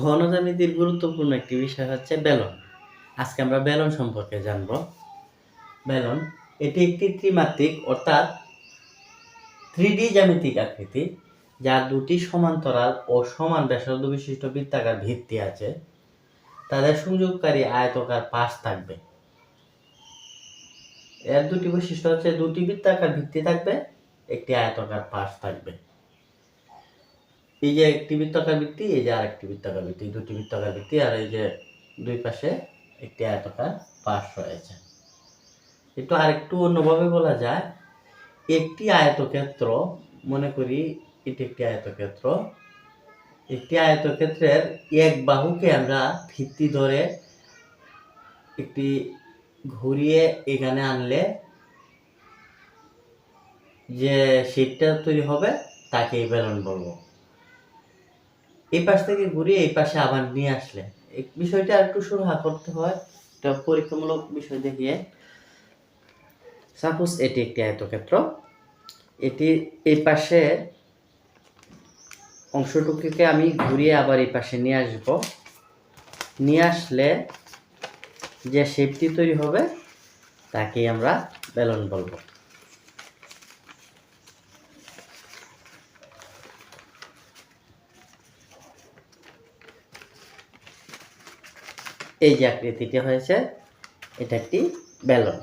ঘন জ্যামিতির গুরুত্বপূর্ণ একটি বিষয় হচ্ছে বেলন। আজকে আমরা বেলন সম্পর্কে জানব। বেলন, এটি একটি ত্রিমাত্রিক অর্থাৎ থ্রি জ্যামিতিক আকৃতি, যার দুটি সমান্তরাল ও সমান ব্যাসার্ধ বিশিষ্ট বৃত্তাকার ভিত্তি আছে। তাদের সংযোগকারী আয়তকার পাশ থাকবে। এর দুটি বৈশিষ্ট্য হচ্ছে দুটি বৃত্তাকার ভিত্তি থাকবে, একটি আয়তকার পাশ থাকবে। এই যে একটি বৃত্তাকার বৃত্তি, এই যে আর একটি বৃত্তাকার বৃত্তি দুটি বৃত্তাকার বৃত্তি, আর এই যে দুই পাশে একটি আয়তকার পাশ রয়েছে। একটু আরেকটু অন্যভাবে বলা যায়, একটি আয়তক্ষেত্র, মনে করি এটি একটি আয়তক্ষেত্র, একটি আয়তক্ষেত্রের এক বাহুকে আমরা ভিত্তি ধরে একটি ঘুরিয়ে এখানে আনলে যে শেপটা তৈরি হবে তাকে বেলন বলব। এই পাশ থেকে ঘুরিয়ে এই পাশে আবার নিয়ে আসলে। এই বিষয়টা একটু সুরাহা করতে হয়। এটা পরীক্ষামূলক বিষয় দেখিয়ে। সাপোজ এটি একটি আয়তক্ষেত্র। এটি এই পাশে অংশটুকুকে আমি ঘুরিয়ে আবার এই পাশে নিয়ে আসব। নিয়ে আসলে যে শেপটি তৈরি হবে তাকে আমরা বেলন বলব। এই যে আকৃতিটি হয়েছে এটা একটি বেলন।